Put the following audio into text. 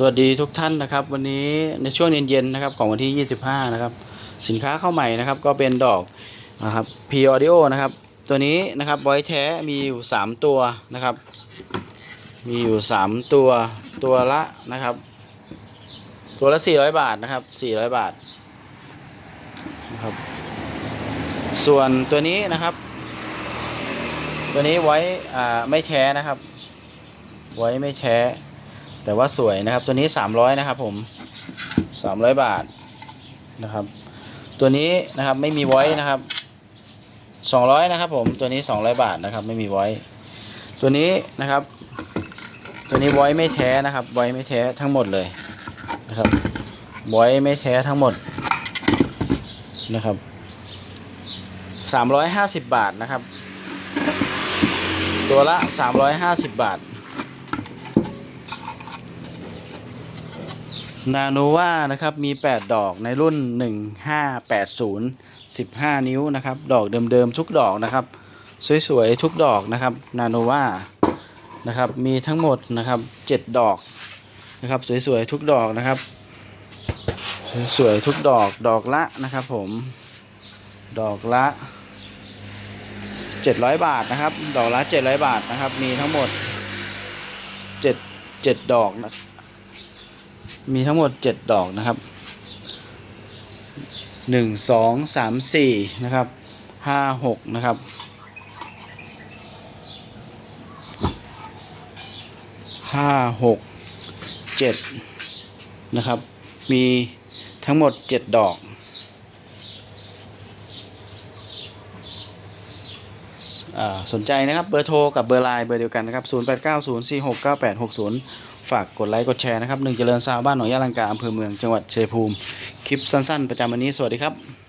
สวัสดีทุกท่านนะครับ วันนี้ในช่วงเย็นๆนะครับของวันที่ 25 นะครับ สินค้าเข้าใหม่นะครับ ก็เป็นดอกนะครับ P Audio นะครับ ตัวนี้นะครับไว้แท้มีอยู่ 3 ตัวนะครับ มีอยู่ 3 ตัวตัวละนะครับ ตัวละ 400 บาทนะครับ 400 บาทนะครับ ส่วนตัวนี้นะครับ ตัวนี้ไว้อ่าไม่แท้นะครับ ไว้ไม่แท้ แต่ว่าสวยนะครับตัวนี้ 300 นะครับ ผม 300 บาทนะครับ ตัวนี้นะครับไม่มีไว้นะครับ 200 นะครับ ผมตัวนี้ 200 บาทนะครับ ไม่มีไว้ ตัวนี้นะครับ ตัวนี้ไว้ไม่แท้นะครับไว้ไม่แท้ทั้งหมดเลยนะครับไว้ไม่แท้ทั้งหมดนะครับ350 บาทนะครับ ตัวละ 350 บาท นาโนวานะครับมี 8 ดอกในรุ่น 1580 15 นิ้วนะครับ ดอกเดิมๆทุกดอกนะครับ สวยๆทุกดอกนะครับนาโนวานะครับมีทั้งหมดนะครับ 7 ดอกนะครับ สวยๆทุกดอกนะครับ สวยๆทุกดอกดอกละนะครับ ผมดอกละ 700 บาทนะครับ ดอกละ 700 บาทนะครับ มีทั้งหมด 7 7 ดอกนะ มีทั้งหมด 7 ดอกนะครับ 1 2 3 4 นะครับ 5 6 นะครับ ห้าหกเจ็ดนะครับ มีทั้งหมดเจ็ดดอก อ่า สนใจนะครับเบอร์โทรกับเบอร์ไลน์เบอร์เดียวกันนะครับ 0890469860 ฝากกดไลค์กดแชร์นะครับหนึ่งเจริญซาวบ้านหนองยาลังกาอำเภอเมืองจังหวัดเชียงภูมิ คลิปสั้นๆ ประจำวันนี้สวัสดีครับ